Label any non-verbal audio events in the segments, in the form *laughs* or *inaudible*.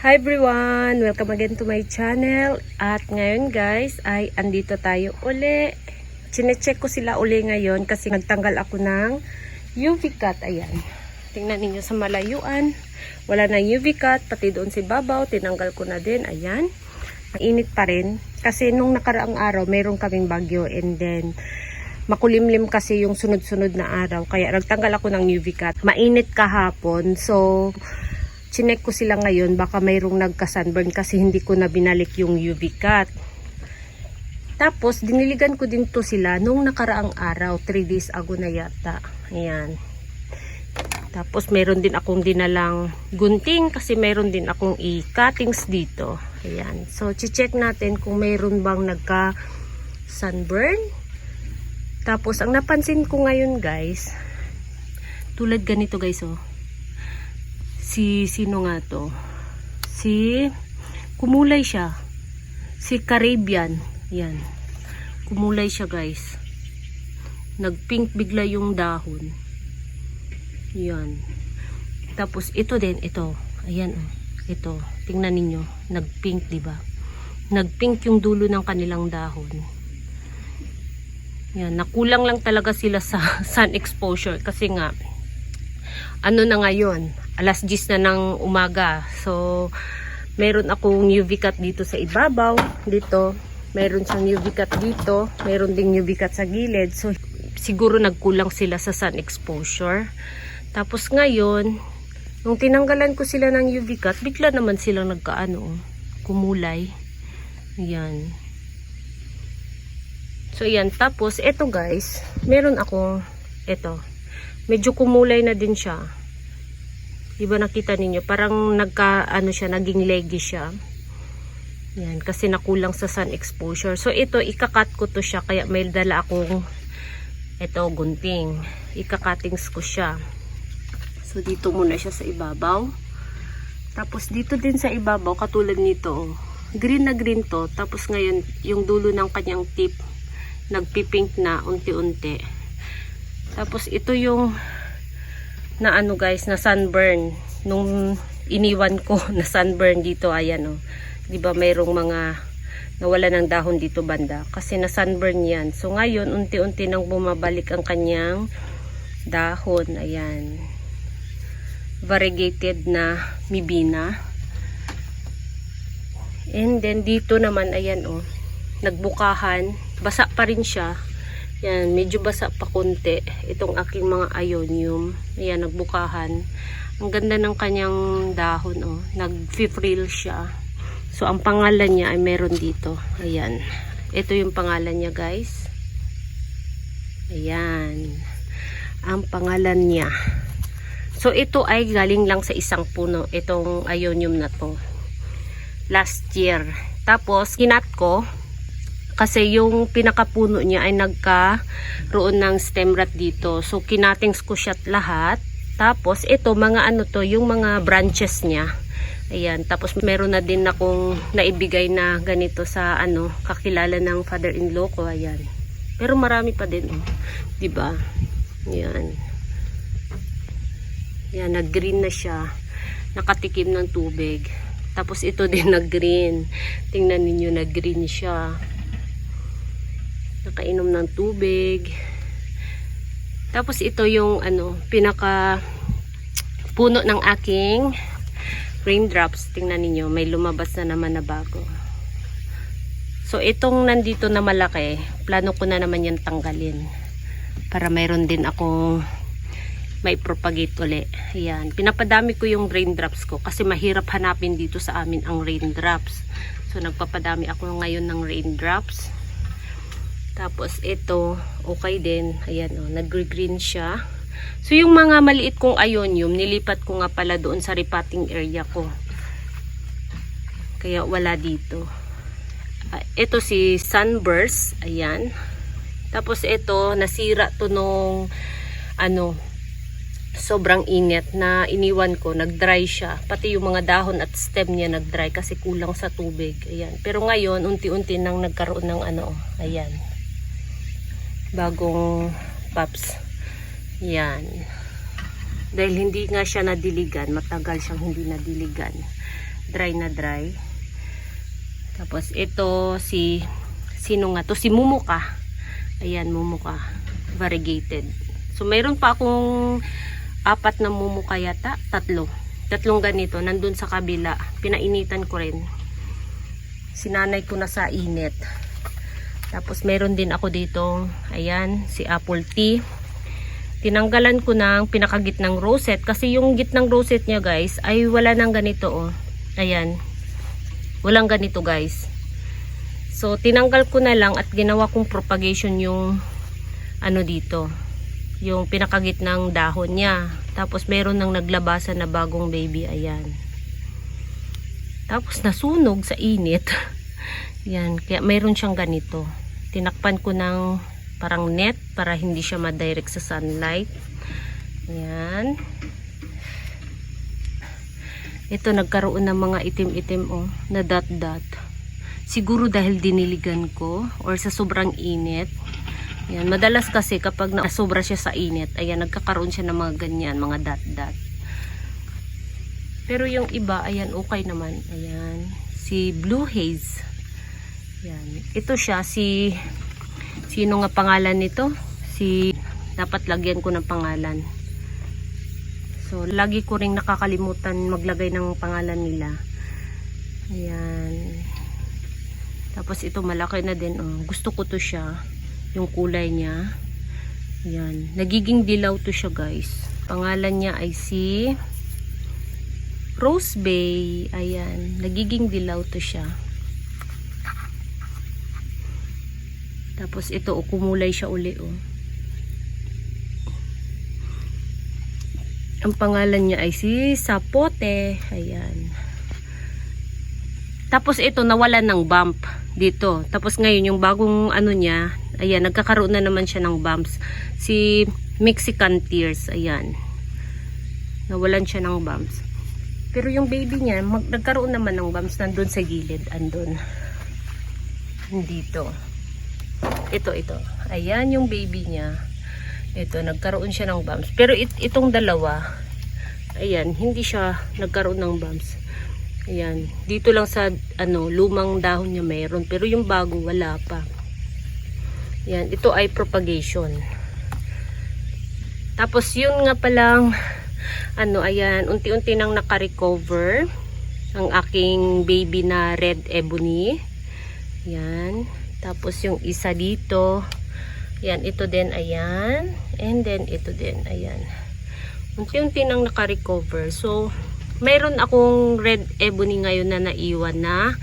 Hi everyone! Welcome again to my channel. At ngayon guys, ay andito tayo uli. Chinecheck ko sila uli ngayon kasi nagtanggal ako ng UV cut. Ayan. Tingnan ninyo sa malayuan. Wala na UV cut. Pati doon si Babaw. Tinanggal ko na din. Ayan. Mainit pa rin. Kasi nung nakaraang araw, mayroon kaming bagyo. And then, makulimlim kasi yung sunod-sunod na araw. Kaya nagtanggal ako ng UV cut. Mainit kahapon. So, chinek ko sila ngayon. Baka mayroong nagka-sunburn kasi hindi ko na binalik yung UV cut. Tapos, diniligan ko din to sila nung nakaraang araw. 3 days ago na yata. Ayan. Tapos, meron din akong dinalang gunting kasi meron din akong i-cuttings dito. Ayan. So, check natin kung meron bang nagka-sunburn. Tapos, ang napansin ko ngayon guys, tulad ganito guys oh. Si, sino nga to? Si, kumulay siya. Si Caribbean. Yan. Kumulay siya guys. Nagpink bigla yung dahon. Yan. Tapos, ito din, ito. Ayan oh. Ito. Tingnan ninyo. Nagpink, di ba? Nagpink yung dulo ng kanilang dahon. Yan, nakulang lang talaga sila sa *laughs* sun exposure kasi nga ano na ngayon, alas 10 na ng umaga. So, meron akong UV cut dito sa ibabaw, dito. Meron siyang UV cut dito, meron ding UV cut sa gilid. So, siguro nagkulang sila sa sun exposure. Tapos ngayon, nung tinanggalan ko sila ng UV cut, bigla naman silang nagkaano, kumulay. Yan. So, yan. Tapos, ito guys, meron akong, ito, medyo kumulay na din siya. Diba nakita ninyo? Parang nagka, ano siya, naging leggy siya. Yan, kasi nakulang sa sun exposure. So, ito, ikakat ko to siya, kaya may dala akong, ito, gunting. Ikakatings ko siya. So, dito muna siya sa ibabaw. Tapos, dito din sa ibabaw, katulad nito, oh. green na green to. Tapos, ngayon, yung dulo ng kanyang tip, nagpipink na unti-unti. Tapos ito yung na ano guys, na sunburn nung iniwan ko *laughs* na sunburn dito ayan oh. 'Di ba mayroong mga nawala ng dahon dito banda kasi na sunburn 'yan. So ngayon unti-unti nang bumabalik ang kanyang dahon. Ayan. Variegated na mibina. And then dito naman ayan oh nagbukahan. Basa pa rin siya. Yan, medyo basa pa konti. Itong aking mga ionium. Ayan, nagbukahan. Ang ganda ng kanyang dahon, oh. Nag-frill siya. So, ang pangalan niya ay meron dito. Ayan. Ito yung pangalan niya, guys. Ayan. Ang pangalan niya. So, ito ay galing lang sa isang puno. Itong ionium na to. Last year. Tapos, kinat ko kasi yung pinakapuno niya ay nagkaroon ng stem rot dito. So, kinatings ko siya lahat. Tapos, ito, mga ano to, yung mga branches niya. Ayan. Tapos, meron na din akong naibigay na ganito sa, ano, kakilala ng father-in-law ko. Ayan. Pero marami pa din, oh. ba diba? Ayan. Ayan, nag-green na siya. Nakatikim ng tubig. Tapos, ito din *laughs* nag-green. Tingnan ninyo, nag-green siya nakainom ng tubig. Tapos ito yung ano pinaka puno ng aking raindrops. Tingnan ninyo may lumabas na naman na bago. So itong nandito na malaki plano ko na naman yan tanggalin para mayroon din akong may propagate uli. Yan pinapadami ko yung raindrops ko kasi mahirap hanapin dito sa amin ang raindrops. So nagpapadami ako ngayon ng raindrops tapos ito, okay din. Ayan oh, nag-green siya. So yung mga maliit kong ionium, nilipat ko nga pala doon sa repotting area ko. Kaya wala dito. Uh, ito si Sunburst, ayan. Tapos ito, nasira to nung ano, sobrang init na iniwan ko, nag-dry siya. Pati yung mga dahon at stem niya nag-dry kasi kulang sa tubig. Ayan. Pero ngayon, unti-unti nang nagkaroon ng ano, ayan bagong pups yan dahil hindi nga siya nadiligan matagal siyang hindi nadiligan Dry na dry. Tapos ito si sino nga to? Si Mumuka. Ayan, Mumuka. Variegated. So mayroon pa akong apat na Mumuka yata. Tatlo. Tatlong ganito. Nandun sa kabila. Pinainitan ko rin. Sinanay ko na sa init. Tapos meron din ako dito. Ayan, si Apple Tea. Tinanggalan ko ng pinakagitnang rosette. Kasi yung gitnang rosette niya guys ay wala nang ganito oh. Ayan. Walang ganito guys. So, tinanggal ko na lang at ginawa kong propagation yung ano dito. Yung pinakagitnang dahon niya. Tapos, meron nang naglabasan na bagong baby. Ayan. Tapos, nasunog sa init. *laughs* Yan. Kaya, meron siyang ganito. Tinakpan ko ng parang net para hindi siya madirect sa sunlight. Ayan. Ito, nagkaroon ng mga itim-itim oh, na dot-dot. Siguro dahil diniligan ko or sa sobrang init. Yan, madalas kasi kapag na sobra siya sa init, ayan, nagkakaroon siya ng mga ganyan, mga dot-dot. Pero yung iba, ayan, okay naman. Ayan, si Blue Haze. Yan. Ito siya, si, sino nga pangalan nito? Si, dapat lagyan ko ng pangalan. So, lagi ko ring nakakalimutan maglagay ng pangalan nila. Ayan. Tapos ito malaki na din. Oh. Gusto ko to siya. Yung kulay niya. Ayan. Nagiging dilaw to siya guys. Pangalan niya ay si Rose Bay. Ayan. Nagiging dilaw to siya. Tapos ito, oh, kumulay siya uli. Oh. Ang pangalan niya ay si Sapote. Ayan. Tapos ito, nawalan ng bump dito. Tapos ngayon, yung bagong ano niya, ayan, nagkakaroon na naman siya ng bumps. Si Mexican Tears, ayan. Nawalan siya ng bumps. Pero yung baby niya, mag, nagkaroon naman ng bumps nandun sa gilid. Andun. Dito. Ito, ito. Ayan yung baby niya. Ito, nagkaroon siya ng bumps. Pero it, itong dalawa, ayan, hindi siya nagkaroon ng bumps. Ayan, dito lang sa ano, lumang dahon niya mayroon. Pero yung bago, wala pa. Ayan, ito ay propagation. Tapos yun nga palang, ano, ayan, unti-unti nang nakarecover ang aking baby na red ebony. Ayan. Tapos yung isa dito, Ayan, ito din, ayan. And then, ito din, ayan. Unti-unti nang nakarecover. So, mayroon akong red ebony ngayon na naiwan na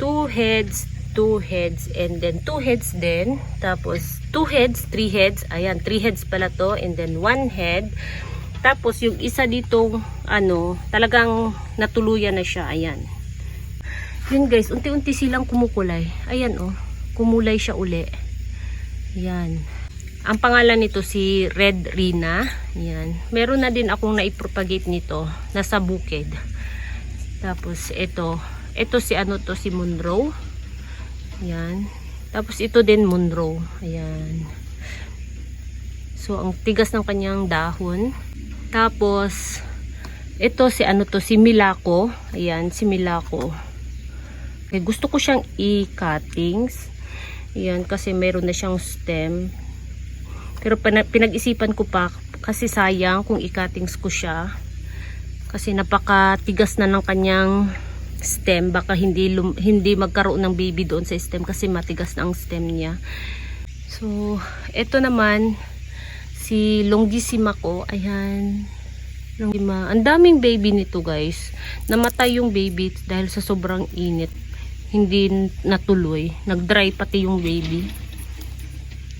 two heads, two heads, and then two heads din. Tapos, two heads, three heads. Ayan, three heads pala to. And then, one head. Tapos, yung isa dito, ano, talagang natuluyan na siya. Ayan. Yun guys, unti-unti silang kumukulay. Ayan, oh. Kumulay siya uli. Yan. Ang pangalan nito si Red Rina. Yan. Meron na din akong naipropagate nito. Nasa bukid. Tapos ito. Ito si ano to si Monroe. Yan. Tapos ito din Monroe. Ayan. So ang tigas ng kanyang dahon. Tapos ito si ano to si Milako. Ayan si Milako. Okay, gusto ko siyang i-cuttings. Yan, kasi meron na siyang stem. Pero pinag-isipan ko pa, kasi sayang kung i-cuttings ko siya. Kasi napakatigas na ng kanyang stem. Baka hindi, hindi magkaroon ng baby doon sa stem kasi matigas na ang stem niya. So, ito naman, si Longissima ko. Ayan. Longissima. Ang daming baby nito guys. Namatay yung baby dahil sa sobrang init hindi natuloy. Nag-dry pati yung baby.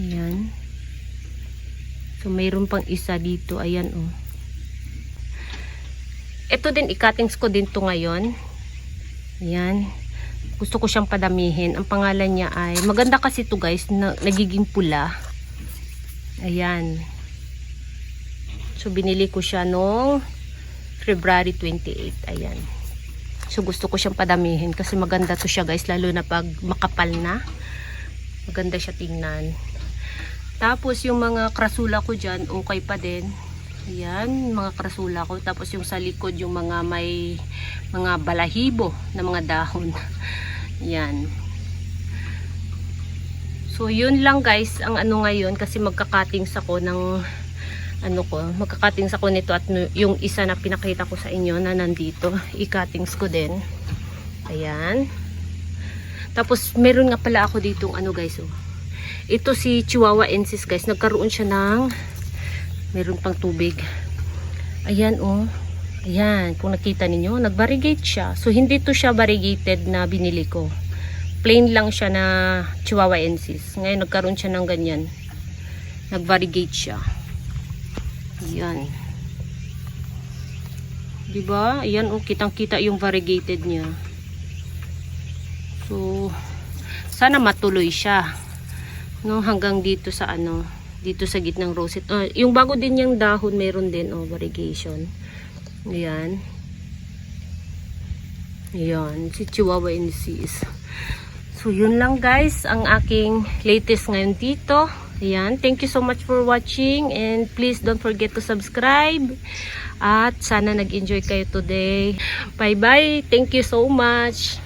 Ayan. So, mayroon pang isa dito. Ayan, oh. Ito din, i-cuttings ko din to ngayon. Ayan. Gusto ko siyang padamihin. Ang pangalan niya ay, maganda kasi to guys, na, nagiging pula. Ayan. So, binili ko siya noong February 28. Ayan. So gusto ko siyang padamihin kasi maganda to siya guys lalo na pag makapal na. Maganda siya tingnan. Tapos yung mga krasula ko dyan okay pa din. Ayan, mga krasula ko. Tapos yung sa likod yung mga may mga balahibo na mga dahon. *laughs* Yan. So, yun lang guys, ang ano ngayon, kasi magkakatings ako ng, ano ko, magkakatings ako nito at yung isa na pinakita ko sa inyo na nandito, *laughs* ikatings ko din. Ayan. Tapos, meron nga pala ako dito, ano guys, oh. Ito si Chihuahua ensis guys, nagkaroon siya ng, meron pang tubig. Ayan, oh. Ayan, kung nakita ninyo, nag-variegate siya. So, hindi to siya variegated na binili ko plain lang siya na Chihuahua ensis. Ngayon nagkaroon siya ng ganyan. Nag-variegate siya. Ayan. Diba? Ayan oh, kitang-kita yung variegated niya. So, sana matuloy siya. No, hanggang dito sa ano, dito sa gitnang rosette. Oh, yung bago din yung dahon, meron din oh, variegation. Ayan. Ayan, si Chihuahua ensis. So, yun lang guys, ang aking latest ngayon dito. Ayan, thank you so much for watching and please don't forget to subscribe. At sana nag-enjoy kayo today. Bye-bye. Thank you so much.